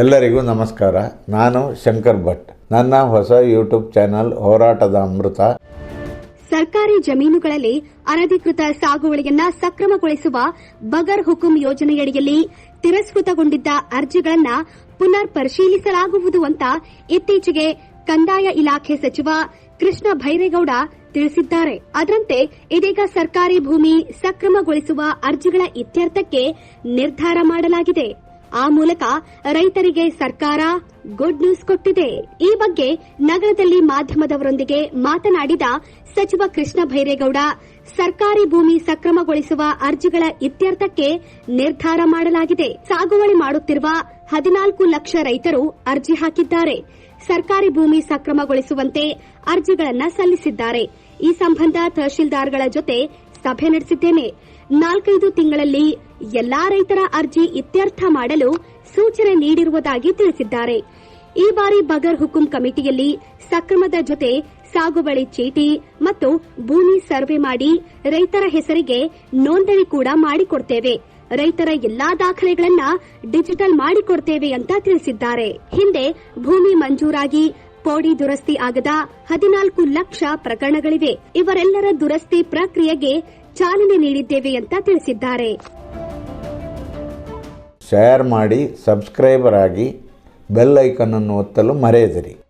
ಎಲ್ಲರಿಗೂ ನಮಸ್ಕಾರ. ನಾನು ಶಂಕರ್ ಭಟ್. ನನ್ನ ಹೊಸ ಯೂಟ್ಯೂಬ್ ಚಾನೆಲ್ ಹೋರಾಟದ ಅಮೃತ. ಸರ್ಕಾರಿ ಜಮೀನುಗಳಲ್ಲಿ ಅನಧಿಕೃತ ಸಾಗುವಳಿಯನ್ನ ಸಕ್ರಮಗೊಳಿಸುವ ಬಗರ್ ಹುಕುಂ ಯೋಜನೆಯಡಿಯಲ್ಲಿ ತಿರಸ್ಕೃತಗೊಂಡಿದ್ದ ಅರ್ಜಿಗಳನ್ನ ಪುನರ್ ಪರಿಶೀಲಿಸಲಾಗುವುದು ಅಂತ ಇತ್ತೀಚೆಗೆ ಕಂದಾಯ ಇಲಾಖೆ ಸಚಿವ ಕೃಷ್ಣ ಭೈರೇಗೌಡ ತಿಳಿಸಿದ್ದಾರೆ. ಅದರಂತೆ ಇದೀಗ ಸರ್ಕಾರಿ ಭೂಮಿ ಸಕ್ರಮಗೊಳಿಸುವ ಅರ್ಜಿಗಳ ಇತ್ಯರ್ಥಕ್ಕೆ ನಿರ್ಧಾರ ಮಾಡಲಾಗಿದೆ. ಆ ಮೂಲಕ ರೈತರಿಗೆ ಸರ್ಕಾರ ಗುಡ್ ನ್ಯೂಸ್ ಕೊಟ್ಟಿದೆ. ಈ ಬಗ್ಗೆ ನಗರದಲ್ಲಿ ಮಾಧ್ಯಮದವರೊಂದಿಗೆ ಮಾತನಾಡಿದ ಸಚಿವ ಕೃಷ್ಣ ಭೈರೇಗೌಡ, ಸರ್ಕಾರಿ ಭೂಮಿ ಸಕ್ರಮಗೊಳಿಸುವ ಅರ್ಜಿಗಳ ಇತ್ಯರ್ಥಕ್ಕೆ ನಿರ್ಧಾರ ಮಾಡಲಾಗಿದೆ. ಸಾಗುವಳಿ ಮಾಡುತ್ತಿರುವ ಹದಿನಾಲ್ಕು ಲಕ್ಷ ರೈತರು ಅರ್ಜಿ ಹಾಕಿದ್ದಾರೆ. ಸರ್ಕಾರಿ ಭೂಮಿ ಸಕ್ರಮಗೊಳಿಸುವಂತೆ ಅರ್ಜಿಗಳನ್ನು ಸಲ್ಲಿಸಿದ್ದಾರೆ. ಈ ಸಂಬಂಧ ತಹಶೀಲ್ದಾರ್ಗಳ ಜೊತೆ ಸಭೆ ನಡೆಸಿದ್ದೇನೆ. ನಾಲ್ಕೈದು ತಿಂಗಳಲ್ಲಿ ಎಲ್ಲಾ ರೈತರ ಅರ್ಜಿ ಇತ್ಯರ್ಥ ಮಾಡಲು ಸೂಚನೆ ನೀಡಿರುವುದಾಗಿ ತಿಳಿಸಿದ್ದಾರೆ. ಈ ಬಾರಿ ಬಗರ್ ಹುಕುಂ ಕಮಿಟಿಯಲ್ಲಿ ಸಕ್ರಮದ ಜೊತೆ ಸಾಗುವಳಿ ಚೀಟಿ ಮತ್ತು ಭೂಮಿ ಸರ್ವೆ ಮಾಡಿ ರೈತರ ಹೆಸರಿಗೆ ನೋಂದಣಿ ಕೂಡ ಮಾಡಿಕೊಡ್ತೇವೆ. ರೈತರ ಎಲ್ಲಾ ದಾಖಲೆಗಳನ್ನ ಡಿಜಿಟಲ್ ಮಾಡಿಕೊಡ್ತೇವೆ ಅಂತ ತಿಳಿಸಿದ್ದಾರೆ. ಹಿಂದೆ ಭೂಮಿ ಮಂಜೂರಾಗಿ ಪೋಡಿ ದುರಸ್ತಿ ಆಗದ ಹದಿನಾಲ್ಕು ಲಕ್ಷ ಪ್ರಕರಣಗಳಿವೆ. ಇವರೆಲ್ಲರ ದುರಸ್ತಿ ಪ್ರಕ್ರಿಯೆಗೆ ಚಾಲನೆ ನೀಡಿದ್ದೇವೆ ಅಂತ ತಿಳಿಸಿದ್ದಾರೆ. ಶೇರ್ ಮಾಡಿ ಸಬ್ಸ್ಕ್ರೈಬರ್ ಆಗಿ ಬೆಲ್ ಐಕನ್ ಅನ್ನು ಒತ್ತಲು ಮರೆಯದಿರಿ.